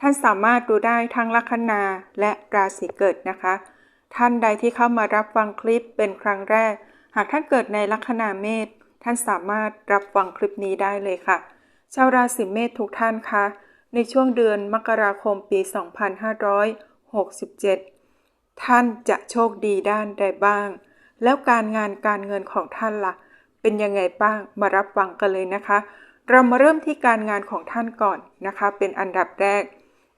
ท่านสามารถดูได้ทั้งลัคนาและราศีเกิดนะคะ ท่านใดที่เข้ามารับฟังคลิปเป็นครั้งแรก หากท่านเกิดในลัคนาเมษท่านสามารถรับฟังคลิปนี้ได้เลยค่ะ ชาวราศีเมษทุกท่านคะในช่วงเดือนมกราคมปี 2567 ท่านจะโชคดีด้านใดบ้าง แล้วการงานการเงินของท่านละ่ะ เป็นยังไงบ้างมารับฟังกันเลยนะคะ เรามาเริ่มที่การงานของท่านก่อนนะคะ เป็นอันดับแรก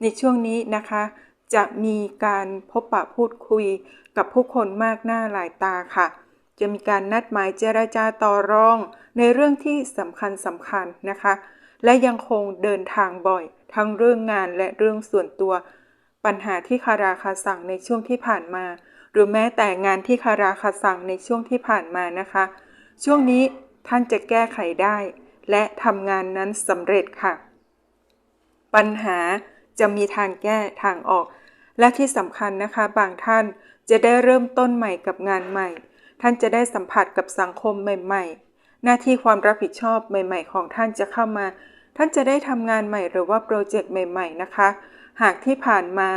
ในช่วงนี้นะคะ จะมีการพบปะพูดคุยกับผู้คนมากหน้าหลายตาค่ะ จะมีการนัดหมายเจรจาต่อรอง ในเรื่องที่สำคัญสำคัญนะคะ และยังคงเดินทางบ่อย ทั้งเรื่องงานและเรื่องส่วนตัว ปัญหาที่คาราคาสั่งในช่วงที่ผ่านมา หรือแม้แต่งานที่คาราคาสั่งในช่วงที่ผ่านมานะคะ ช่วงนี้ท่านจะแก้ไขได้ และทำงานนั้นสำเร็จค่ะ ปัญหา จะมีทางแก้ทางออก และที่สำคัญนะคะ บางท่านจะได้เริ่มต้นใหม่กับงานใหม่ ท่านจะได้สัมผัสกับสังคมใหม่ ๆ หน้าที่ความรับผิดชอบใหม่ ๆ ของท่านจะเข้ามา ท่านจะได้ทำงานใหม่หรือว่าโปรเจกต์ใหม่ ๆ นะคะ หากที่ผ่านมา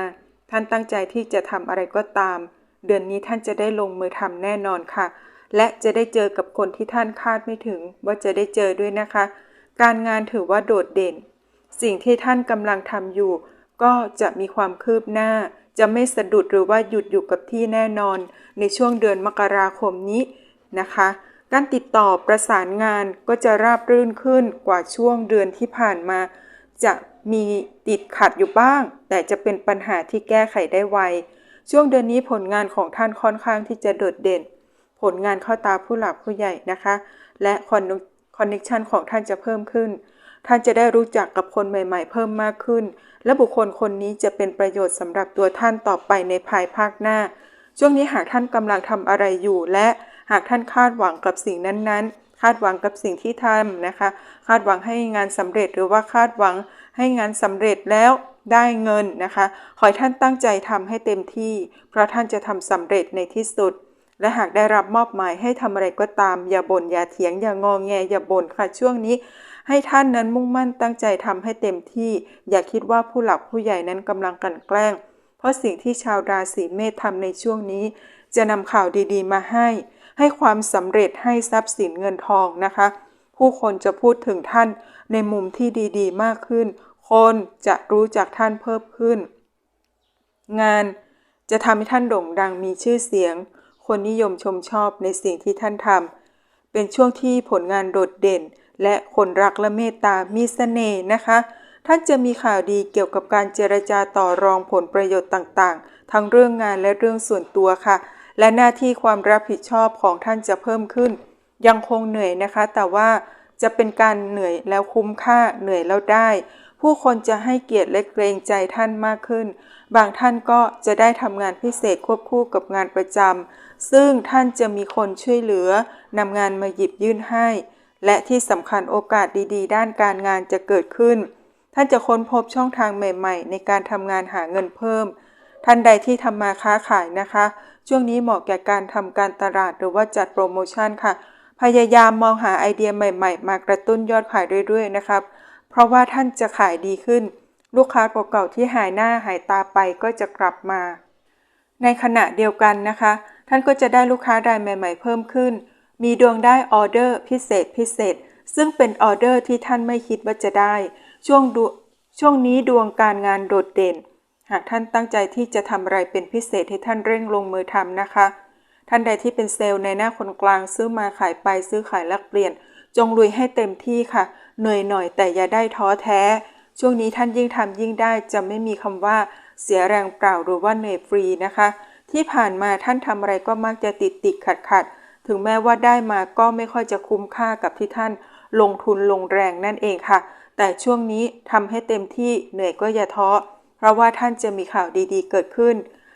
ท่านตั้งใจที่จะทำอะไรก็ตาม เดือนนี้ท่านจะได้ลงมือทำแน่นอนค่ะ และจะได้เจอกับคนที่ท่านคาดไม่ถึง ว่าจะได้เจอด้วยนะคะ การงานถือว่าโดดเด่น สิ่งที่ท่านกำลังทำอยู่ ก็จะมีความคืบหน้า จะไม่สะดุดหรือว่าหยุดอยู่กับที่แน่นอน ในช่วงเดือนมกราคมนี้นะคะ การติดต่อประสานงานก็จะราบรื่นขึ้นกว่าช่วงเดือนที่ผ่านมา จะมีติดขัดอยู่บ้าง แต่จะเป็นปัญหาที่แก้ไขได้ไว ช่วงเดือนนี้ผลงานของท่านค่อนข้างที่จะโดดเด่น ผลงานเข้าตาผู้หลักผู้ใหญ่นะคะ และคอนคอนเนคชันของท่านจะเพิ่มขึ้น ท่านจะได้รู้จักกับคนใหม่ ๆ เพิ่มมากขึ้น และบุคคลคนนี้จะเป็นประโยชน์สำหรับตัวท่านต่อไปในภายภาคหน้า ช่วงนี้หากท่านกำลังทำอะไรอยู่ และหากท่านคาดหวังกับสิ่งนั้นๆ คาดหวังกับสิ่งที่ทำนะคะ คาดหวังให้งานสำเร็จหรือว่าคาดหวังให้งานสำเร็จแล้วได้เงินนะคะ ขอให้ท่านตั้งใจทำให้เต็มที่ เพราะท่านจะทำสำเร็จในที่สุด และหากได้รับมอบหมายให้ทำอะไรก็ตาม อย่าบ่นอย่าเถียง อย่างงอแงอย่าบ่นค่ะช่วงนี้ ให้ท่านนั้นมุ่งมั่นตั้งใจทำให้เต็มที่ อย่าคิดว่าผู้หลักผู้ใหญ่นั้นกำลังกันแกล้ง เพราะสิ่งที่ชาวราศีเมษทำในช่วงนี้ จะนำข่าวดีๆ มาให้ ให้ความสำเร็จให้ทรัพย์สินเงินทองนะคะ ผู้คนจะพูดถึงท่านในมุมที่ดีๆ มากขึ้น คนจะรู้จักท่านเพิ่มขึ้น งานจะทำให้ท่านโด่งดังมีชื่อเสียง คนนิยมชมชอบในสิ่งที่ท่านทำเป็นช่วงที่ผลงานโดดเด่น และคนรักและเมตตามีเสน่ห์นะคะ ท่านจะมีข่าวดีเกี่ยวกับการเจรจาต่อรองผลประโยชน์ต่างๆ ทั้งเรื่องงานและเรื่องส่วนตัวค่ะ และหน้าที่ความรับผิดชอบของท่านจะเพิ่มขึ้น ยังคงเหนื่อยนะคะ แต่ว่าจะเป็นการเหนื่อยแล้วคุ้มค่าเหนื่อยแล้วได้ ผู้คนจะให้เกียรติและเกรงใจท่านมากขึ้น บางท่านก็จะได้ทำงานพิเศษควบคู่กับงานประจำซึ่งท่านจะมีคนช่วยเหลือนำงานมาหยิบยื่นให้ และที่สำคัญโอกาสดีๆ ด้านการงานจะเกิดขึ้น ท่านจะค้นพบช่องทางใหม่ๆ ในการทำงานหาเงินเพิ่ม ท่านใดที่ทำมาค้าขายนะคะ ช่วงนี้เหมาะแก่การทำการตลาดหรือว่าจัดโปรโมชั่นค่ะ พยายามมองหาไอเดียใหม่ ๆ มากระตุ้นยอดขายเรื่อยๆ นะครับ เพราะว่าท่านจะขายดีขึ้น ลูกค้าเก่าๆที่หายหน้าหายตาไปก็จะกลับมา ในขณะเดียวกันนะคะ ท่านก็จะได้ลูกค้ารายใหม่ ๆ เพิ่มขึ้น มีดวงได้ออเดอร์พิเศษพิเศษ ซึ่งเป็นออเดอร์ที่ท่านไม่คิดว่าจะได้ ช่วงดช่วงนี้ดวงการงานโดดเด่น หากท่านตั้งใจที่จะทำอะไรเป็นพิเศษให้ท่านเร่งลงมือทำนะคะ ท่านใดที่เป็นเซลล์ในหน้าคนกลางซื้อมาขายไปซื้อขายแลกเปลี่ยน จงลุยให้เต็มที่ค่ะ เหนื่อยหน่อยแต่อย่าได้ท้อแท้ ช่วงนี้ท่านยิ่งทำยิ่งได้จะไม่มีคำว่าเสียแรงเปล่าหรือว่าเหนื่อยฟรีนะคะ ที่ผ่านมาท่านทำอะไรก็มักจะติดติดขัดขัดๆ ถึงแม้ว่าได้มาก็ไม่ค่อยจะคุ้มค่ากับที่ท่านลงทุนลงแรงนั่นเองค่ะ แต่ช่วงนี้ทำให้เต็มที่เหนื่อยก็อย่าท้อ เพราะว่าท่านจะมีข่าวดีๆ เกิดขึ้น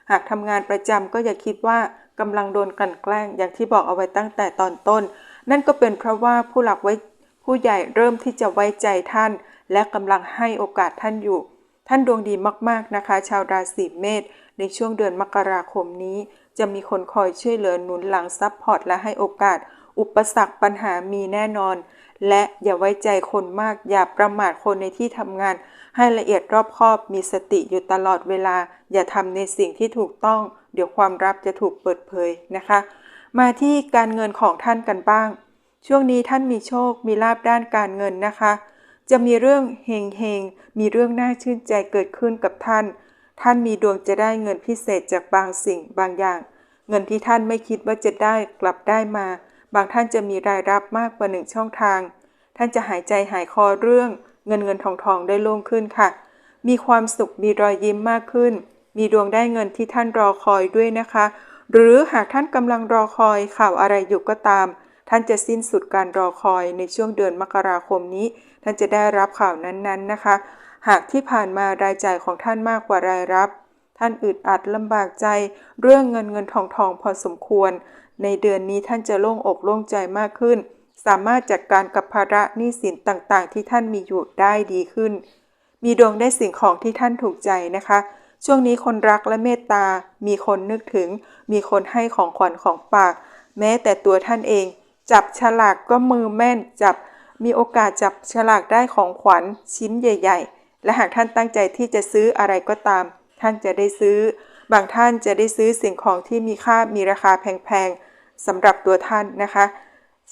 หากทำงานประจำก็อย่าคิดว่ากำลังโดนกลั่นแกล้งอย่างที่บอกเอาไว้ตั้งแต่ตอนต้น นั่นก็เป็นเพราะว่าผู้หลักไว้ผู้ใหญ่เริ่มที่จะไว้ใจท่าน และกำลังให้โอกาสท่านอยู่ ท่านดวงดีมากๆนะคะ ชาวราศีเมษในช่วงเดือนมกราคมนี้ จะมีคนคอยช่วยเหลือหนุนหลังซัพพอร์ตและให้โอกาส อุปสรรคปัญหามีแน่นอน และอย่าไว้ใจคนมาก อย่าประมาทคนในที่ทำงาน ให้ละเอียดรอบคอบ มีสติอยู่ตลอดเวลา อย่าทำในสิ่งที่ถูกต้อง เดี๋ยวความลับจะถูกเปิดเผยนะคะ มาที่การเงินของท่านกันบ้าง ช่วงนี้ท่านมีโชค มีลาบด้านการเงินนะคะ จะมีเรื่องเฮงเฮงมีเรื่องน่าชื่นใจเกิดขึ้นกับท่าน ท่านมีดวงจะได้เงินพิเศษจากบางสิ่งบางอย่าง เงินที่ท่านไม่คิดว่าจะได้กลับได้มา บางท่านจะมีรายรับมากกว่าหนึ่งช่องทาง ท่านจะหายใจหายคอเรื่องเงินเงินทองทองได้โล่งขึ้นค่ะ มีความสุขมีรอยยิ้มมากขึ้น มีดวงได้เงินที่ท่านรอคอยด้วยนะคะ หรือหากท่านกำลังรอคอยข่าวอะไรอยู่ก็ตาม ท่านจะสิ้นสุดการรอคอยในช่วงเดือนมกราคมนี้ ท่านจะได้รับข่าวนั้นๆนะคะ หากที่ผ่านมารายจ่ายของท่านมากกว่ารายรับ ท่านอึดอัดลำบากใจ เรื่องเงินเงินทองทองพอสมควร ในเดือนนี้ท่านจะโล่งอกโล่งใจมากขึ้น สามารถจัดการกับภาระหนี้สินต่างๆ ที่ท่านมีอยู่ได้ดีขึ้น มีดวงได้สิ่งของที่ท่านถูกใจนะคะ ช่วงนี้คนรักและเมตตา มีคนนึกถึง มีคนให้ของขวัญของฝาก แม้แต่ตัวท่านเอง จับฉลากก็มือแม่นจับ มีโอกาสจับฉลากได้ของขวัญชิ้นใหญ่ ๆ และหากท่านตั้งใจที่จะซื้ออะไรก็ตาม ท่านจะได้ซื้อ บางท่านจะได้ซื้อสิ่งของที่มีค่ามีราคาแพงๆสำหรับตัวท่านนะคะ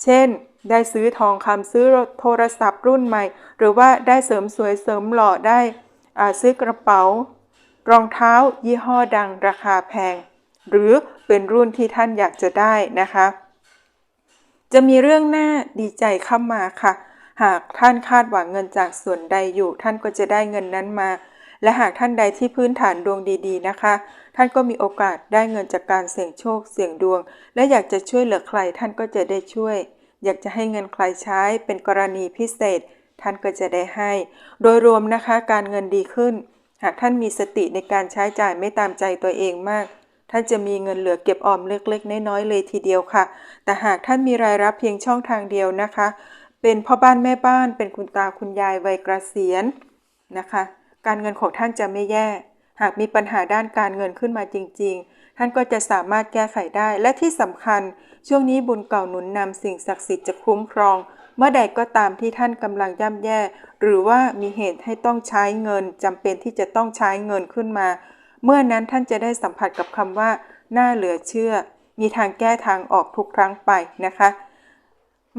เช่น ได้ซื้อทองคำซื้อโทรศัพท์รุ่นใหม่ หรือว่าได้เสริมสวยเสริมหล่อได้อ่าซื้อกระเป๋า รองเท้า ยี่ห้อดังราคาแพง หรือเป็นรุ่นที่ท่านอยากจะได้นะคะ จะมีเรื่องน่าดีใจเข้ามาค่ะ หากท่านคาดหวังเงินจากส่วนใดอยู่ ท่านก็จะได้เงินนั้นมา และหากท่านใดที่พื้นฐานดวงดี ๆ นะคะ ท่านก็มีโอกาสได้เงินจากการเสี่ยงโชค เสี่ยงดวง และอยากจะช่วยเหลือใคร ท่านก็จะได้ช่วย อยากจะให้เงินใครใช้เป็นกรณีพิเศษ ท่านก็จะได้ให้ โดยรวมนะคะการเงินดีขึ้น หากท่านมีสติในการใช้จ่ายไม่ตามใจตัวเองมากท่านจะมีเงินเหลือเก็บออมเล็กๆ น้อยๆเลยทีเดียวค่ะ แต่หากท่านมีรายรับเพียงช่องทางเดียวนะคะ เป็นพ่อบ้านแม่บ้านเป็นคุณตาคุณยายวัยเกษียณนะคะ การเงินของท่านจะไม่แย่ หากมีปัญหาด้านการเงินขึ้นมาจริง ๆ ท่านก็จะสามารถแก้ไขได้ และที่สำคัญ ช่วงนี้บุญเก่าหนุนนำสิ่งศักดิ์สิทธิ์จะคุ้มครอง เมื่อใดก็ตามที่ท่านกำลังย่ำแย่ หรือว่ามีเหตุให้ต้องใช้เงินจำเป็นที่จะต้องใช้เงินขึ้นมา เมื่อนั้นท่านจะได้สัมผัสกับคำว่าน่าเหลือเชื่อ มีทางแก้ทางออกทุกครั้งไปนะคะ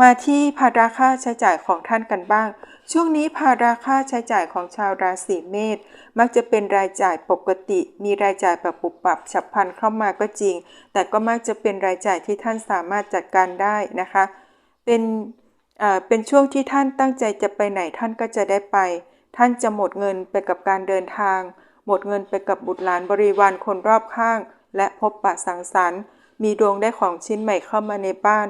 มาที่ภาระค่าใช้จ่ายของท่านกันบ้าง ช่วงนี้ภาระค่าใช้จ่ายของชาวราศีเมษมักจะเป็นรายจ่ายปกติ มีรายจ่ายแบบปุบปับฉับพลันเข้ามาก็จริง แต่ก็มักจะเป็นรายจ่ายที่ท่านสามารถจัดการได้นะคะ เป็นเอ่อเป็นช่วงที่ท่านตั้งใจจะไปไหนท่านก็จะได้ไป ท่านจะหมดเงินไปกับการเดินทาง หมดเงินไปกับบุตรหลานบริวารคนรอบข้าง และพบปะสังสรรค์ มีดวงได้ของชิ้นใหม่เข้ามาในบ้าน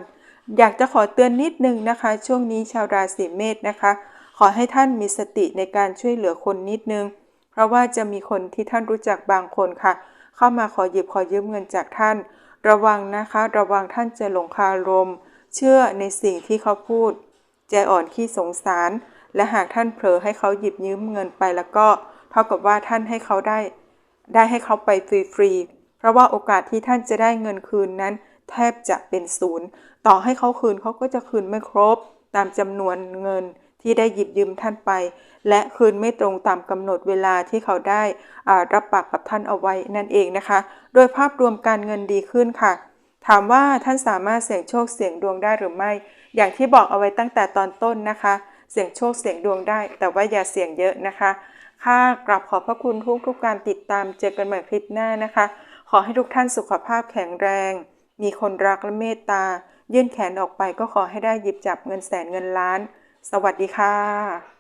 อยากจะขอเตือนนิดนึงนะคะ ช่วงนี้ชาวราศีเมษนะคะ ขอให้ท่านมีสติในการช่วยเหลือคนนิดนึง เพราะว่าจะมีคนที่ท่านรู้จักบางคนค่ะ เข้ามาขอหยิบขอยืมเงินจากท่าน ระวังนะคะ ระวังท่านจะหลงคารม เชื่อในสิ่งที่เขาพูด ใจอ่อนขี้สงสาร และหากท่านเผลอให้เขาหยิบยืมเงินไปแล้วก็ เท่ากับว่าท่านให้เขาได้ ได้ให้เขาไปฟรีๆเพราะว่าโอกาสที่ท่านจะได้เงินคืนนั้น แทบจะเป็นศูนย์ต่อให้เขาคืนเขาก็จะคืนไม่ครบ ตามจำนวนเงินที่ได้หยิบยืมท่านไป และคืนไม่ตรงตามกำหนดเวลาที่เขาได้รับปากกับท่านเอาไว้นั่นเองนะคะ โดยภาพรวมการเงินดีขึ้นค่ะ ถามว่าท่านสามารถเสี่ยงโชคเสี่ยงดวงได้หรือไม่ อย่างที่บอกเอาไว้ตั้งแต่ตอนต้นนะคะ เสี่ยงโชคเสี่ยงดวงได้ แต่ว่าอย่าเสี่ยงเยอะนะคะค่ะกราบขอบพระคุณทุกทุกการติดตามเจอกันใหม่คลิปหน้านะคะ ขอให้ทุกท่านสุขภาพแข็งแรง มีคนรักและเมตตา ยื่นแขนออกไปก็ขอให้ได้หยิบจับเงินแสนเงินล้าน สวัสดีค่ะ